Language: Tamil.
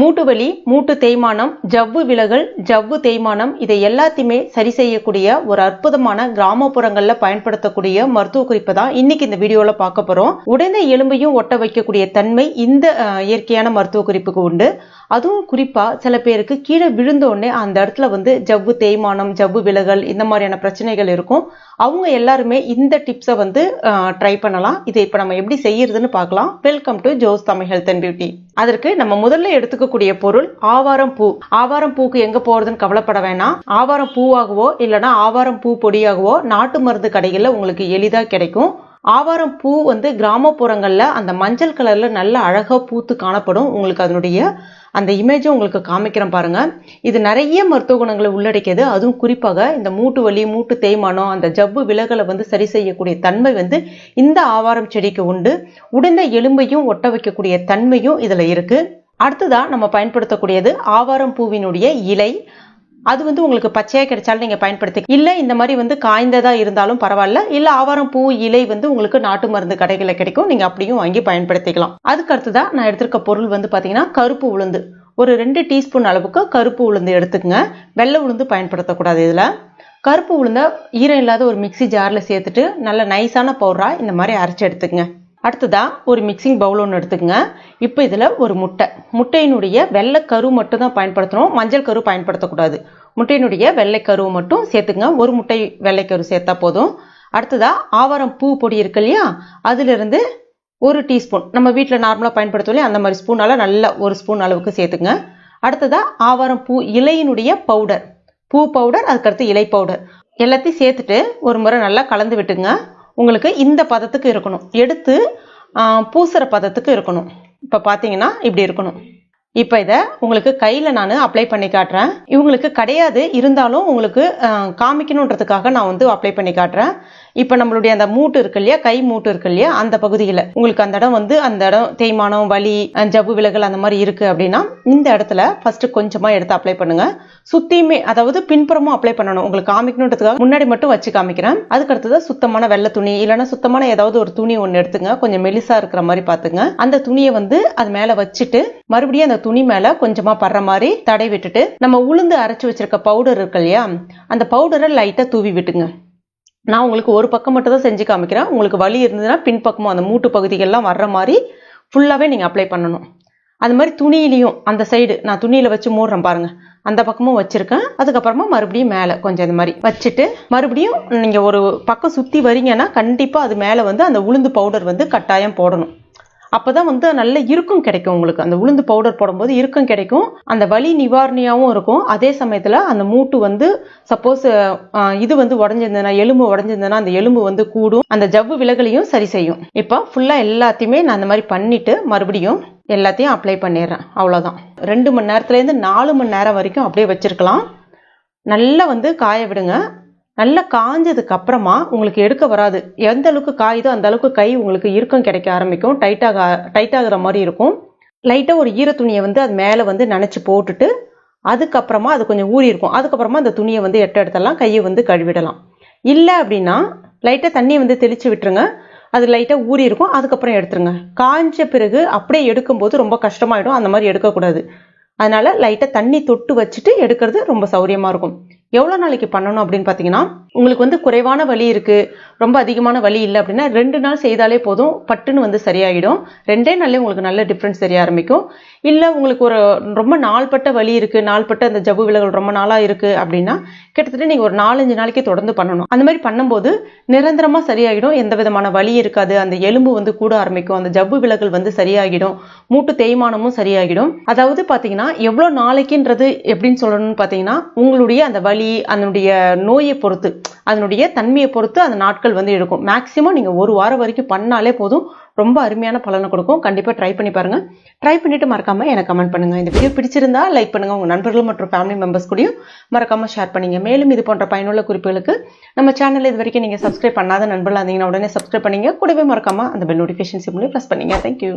மூட்டு வலி மூட்டு தேய்மானம் ஜவ்வு விலகல் ஜவ்வு தேய்மானம் இதை எல்லாத்தையுமே சரி செய்யக்கூடிய ஒரு அற்புதமான கிராமப்புறங்கள்ல பயன்படுத்தக்கூடிய மருத்துவ குறிப்பு தான் இன்னைக்கு இந்த வீடியோல பார்க்க போறோம். உடைந்த எலும்பையும் ஒட்ட வைக்கக்கூடிய தன்மை இந்த இயற்கையான மருத்துவ குறிப்புக்கு உண்டு. அதுவும் குறிப்பா சில பேருக்கு கீழே விழுந்த உடனே அந்த இடத்துல வந்து ஜவ்வு தேய்மானம் ஜவ்வு விலகல் இந்த மாதிரியான பிரச்சனைகள் இருக்கும். அவங்க எல்லாருமே இந்த டிப்ஸை வந்து ட்ரை பண்ணலாம். இதை இப்போ நம்ம எப்படி செய்யறதுன்னு பார்க்கலாம். Welcome to Jo's Tamil health and beauty அதற்கு நம்ம முதல்ல எடுத்துக்கக்கூடிய பொருள் ஆவாரம் பூ. ஆவாரம் பூக்கு எங்க போறதுன்னு கவலைப்பட வேணாம். ஆவாரம் பூவாகவோ இல்லைன்னா ஆவாரம் பூ பொடியாகவோ நாட்டு மருந்து கடைகளில் உங்களுக்கு எளிதாக கிடைக்கும். ஆவாரம் பூ வந்து கிராமப்புறங்களில் அந்த மஞ்சள் கலரில் நல்ல அழகாக பூத்து காணப்படும். உங்களுக்கு அதனுடைய அந்த இமேஜும் உங்களுக்கு காமிக்கிறேன் பாருங்க. இது நிறைய மருத்துவ குணங்களை உள்ளடக்கியது. அதுவும் குறிப்பாக இந்த மூட்டு வலி மூட்டு தேய்மானம் அந்த ஜவ்வு விலகலை வந்து சரி செய்யக்கூடிய தன்மை வந்து இந்த ஆவாரம் செடிக்கு உண்டு. உடைந்த எலும்பையும் ஒட்ட வைக்கக்கூடிய தன்மையும் இதுல இருக்கு. அடுத்ததா நம்ம பயன்படுத்தக்கூடியது ஆவாரம் பூவினுடைய இலை. அது வந்து உங்களுக்கு பச்சையாக கிடைச்சாலும் நீங்கள் பயன்படுத்தி இல்லை இந்த மாதிரி வந்து காய்ந்ததாக இருந்தாலும் பரவாயில்ல. இல்லை ஆவாரம் பூ இலை வந்து உங்களுக்கு நாட்டு மருந்து கடைகளில் கிடைக்கும். நீங்கள் அப்படியும் வாங்கி பயன்படுத்திக்கலாம். அதுக்கு அடுத்ததா நான் எடுத்திருக்க பொருள் வந்து பார்த்தீங்கன்னா கருப்பு உளுந்து. ஒரு ரெண்டு டீஸ்பூன் அளவுக்கு கருப்பு உளுந்து எடுத்துக்கங்க. வெள்ளை உளுந்து பயன்படுத்தக்கூடாது இதில். கருப்பு உளுந்த ஈரம் இல்லாத ஒரு மிக்சி ஜாரில் சேர்த்துட்டு நல்ல நைஸான பவுடராக இந்த மாதிரி அரைச்சி எடுத்துக்கங்க. அடுத்ததாக ஒரு மிக்சிங் பவுல் ஒன்று எடுத்துக்கங்க. இப்போ இதில் ஒரு முட்டை. முட்டையினுடைய வெள்ளை கரு மட்டும் தான் பயன்படுத்தணும் மஞ்சள் கரு பயன்படுத்தக்கூடாது. முட்டையினுடைய வெள்ளை கருவை மட்டும் சேர்த்துங்க ஒரு முட்டை வெள்ளை கரு சேர்த்தா போதும். அடுத்ததாக ஆவாரம் பூ பொடி இருக்கு இல்லையா? அதிலிருந்து ஒரு டீஸ்பூன். நம்ம வீட்டில் நார்மலாக பயன்படுத்துவோம் அந்த மாதிரி ஸ்பூனால் நல்ல ஒரு ஸ்பூன் அளவுக்கு சேர்த்துங்க அடுத்ததாக ஆவாரம் பூ இலையினுடைய பவுடர் பூ பவுடர் அதுக்கடுத்து இலை பவுடர் எல்லாத்தையும் சேர்த்துட்டு ஒரு முறை நல்லா கலந்து விட்டுங்க உங்களுக்கு இந்த பதத்துக்கு இருக்கணும். எடுத்து பூசுகிற பதத்துக்கு இருக்கணும். இப்போ பார்த்தீங்கன்னா இப்படி இருக்கணும். இப்போ இதை உங்களுக்கு கையில் நான் அப்ளை பண்ணி காட்டுறேன். இவங்களுக்கு கிடையாது. இருந்தாலும் உங்களுக்கு காமிக்கணுன்றதுக்காக நான் வந்து அப்ளை பண்ணி காட்டுறேன். இப்போ நம்மளுடைய அந்த மூட்டு இருக்கு இல்லையா? கை மூட்டு இருக்கு இல்லையா? அந்த பகுதியில் உங்களுக்கு அந்த இடம் வந்து அந்த இடம் தேய்மானம் வலி அஹ், ஜவ்வு விலகல் அந்த மாதிரி இருக்கு அப்படின்னா இந்த இடத்துல ஃபர்ஸ்ட் கொஞ்சமாக எடுத்து அப்ளை பண்ணுங்க. சுத்தியுமே அதாவது பின்புறமும் அப்ளை பண்ணணும். உங்களுக்கு காமிக்கணுன்றதுக்காக முன்னாடி மட்டும் வச்சு காமிக்கிறேன். அதுக்கு அடுத்தது சுத்தமான வெள்ளை துணி இல்லைன்னா சுத்தமான ஏதாவது ஒரு துணி ஒன்று எடுத்துங்க. கொஞ்சம் மெலிசா இருக்கிற மாதிரி பார்த்துங்க. அந்த துணியை வந்து அது மேலே வச்சுட்டு மறுபடியும் அந்த துணி மேலே கொஞ்சமாக படுற மாதிரி தடை விட்டுட்டு நம்ம உளுந்து அரைச்சி வச்சிருக்க பவுடர் இருக்கு இல்லையா? அந்த பவுடரை லைட்டாக தூவி விட்டுங்க. நான் உங்களுக்கு ஒரு பக்கம் மட்டும் தான் செஞ்சு காமிக்கிறேன். உங்களுக்கு வலி இருந்ததுன்னா பின்பக்கமும் அந்த மூட்டு பகுதிகள்லாம் வர்ற மாதிரி ஃபுல்லாகவே நீங்கள் அப்ளை பண்ணணும். அது மாதிரி துணியிலையும் அந்த சைடு நான் துணியில் வச்சு மூடுறேன் பாருங்கள் அந்த பக்கமும் வச்சுருக்கேன். அதுக்கப்புறமா மறுபடியும் மேலே கொஞ்சம் இந்த மாதிரி வச்சுட்டு மறுபடியும் நீங்கள் ஒரு பக்கம் சுற்றி வரீங்கன்னா கண்டிப்பாக அது மேலே வந்து அந்த உளுந்து பவுடர் வந்து கட்டாயம் போடணும். அப்போ தான் வந்து நல்ல இறுக்கம் கிடைக்கும் உங்களுக்கு. அந்த உளுந்து பவுடர் போடும்போது இறுக்கம் கிடைக்கும். அந்த வலி நிவாரணியாகவும் இருக்கும். அதே சமயத்தில் அந்த மூட்டு வந்து சப்போஸ் இது வந்து உடஞ்சிருந்ததுன்னா எலும்பு உடஞ்சிருந்ததுன்னா அந்த எலும்பு வந்து கூடும். அந்த ஜவ்வு விலகலையும் சரி செய்யும். இப்போ ஃபுல்லாக எல்லாத்தையுமே நான் அந்த மாதிரி பண்ணிட்டு மறுபடியும் எல்லாத்தையும் அப்ளை பண்ணிடுறேன். அவ்வளோதான் ரெண்டு மணி நேரத்துலேருந்து நாலு மணி நேரம் வரைக்கும் அப்படியே வச்சிருக்கலாம். நல்லா வந்து காய விடுங்க. நல்லா காஞ்சதுக்கு அப்புறமா உங்களுக்கு எடுக்க வராது. எந்த அளவுக்கு காயுதோ அந்த அளவுக்கு கை உங்களுக்கு இறுக்கம் கிடைக்க ஆரம்பிக்கும். டைட்டாக டைட்டாகிற மாதிரி இருக்கும். லைட்டாக ஒரு ஈர துணியை வந்து அது மேலே வந்து நினச்சி போட்டுட்டு அதுக்கப்புறமா அது கொஞ்சம் ஊறி இருக்கும். அதுக்கப்புறமா அந்த துணியை வந்து எட்ட எடுத்தெல்லாம் கையை வந்து கழுவிடலாம். இல்லை அப்படின்னா லைட்டாக தண்ணியை வந்து தெளித்து விட்டுருங்க. அது லைட்டாக ஊறி இருக்கும். அதுக்கப்புறம் எடுத்துருங்க. காஞ்ச பிறகு அப்படியே எடுக்கும்போது ரொம்ப கஷ்டமாயிடும். அந்த மாதிரி எடுக்கக்கூடாது. அதனால் லைட்டாக தண்ணி தொட்டு வச்சுட்டு எடுக்கிறது ரொம்ப சௌரியமாக இருக்கும். எவ்வளோ நாளைக்கு பண்ணணும் அப்படின்னு பார்த்தீங்கன்னா உங்களுக்கு வந்து குறைவான வலி இருக்குது ரொம்ப அதிகமான வலி இல்லை அப்படின்னா ரெண்டு நாள் செய்தாலே போதும் பட்டுன்னு வந்து சரியாயிடும். ரெண்டே நாளே உங்களுக்கு நல்ல டிஃப்ரென்ஸ் தெரிய ஆரம்பிக்கும். இல்லை உங்களுக்கு ஒரு ரொம்ப நாள்பட்ட வலி இருக்குது நாள்பட்ட அந்த ஜவ்வு விலகல் ரொம்ப நாளாக இருக்குது அப்படின்னா கிட்டத்தட்ட நீங்கள் ஒரு நாலஞ்சு நாளைக்கு தொடர்ந்து பண்ணணும். அந்த மாதிரி பண்ணும்போது நிரந்தரமாக சரியாகிடும் எந்த விதமான வலி இருக்காது அந்த எலும்பு வந்து கூட ஆரம்பிக்கும் அந்த ஜவ்வு விலகல் வந்து சரியாகிடும் மூட்டு தேய்மானமும் சரியாகிடும். அதாவது பார்த்தீங்கன்னா எவ்வளோ நாளைக்குன்றது எப்படின்னு சொல்லணும்னு பார்த்தீங்கன்னா உங்களுடைய அந்த வலி அதனுடைய நோயை பொறுத்து அதனுடைய தன்மையை பொறுத்து அந்த நாட்கள் வந்து எடுக்கும். மேக்ஸிமம் நீங்க ஒரு வாரம் வரைக்கும் பண்ணாலே போதும். ரொம்ப அருமையான பலனை கொடுக்கும். கண்டிப்பா ட்ரை பண்ணி பாருங்க. ட்ரை பண்ணிட்டு மறக்காம எனக்கு கமெண்ட் பண்ணுங்க. இந்த வீடியோ பிடிச்சிருந்தா லைக் பண்ணுங்க. உங்க நண்பர்கள் மற்றும் ஃபேமிலி மெம்பர்ஸ் கூடயும் மறக்காம ஷேர் பண்ணுங்க. மேலும் இது போன்ற பயனுள்ள குறிப்புகளுக்கு நம்ம சேனல் இது வரைக்கும் நீங்கள் சப்ஸ்கிரைப் பண்ணாத நண்பர்களா இருந்தீங்கன்னா உடனே சப்ஸ்கிரைப் பண்ணிங்க. கூடவே மறக்காம அந்த பெல் நோட்டிஃபிகேஷன் சிம்லையும் ப்ரெஸ் பண்ணீங்க. Thank you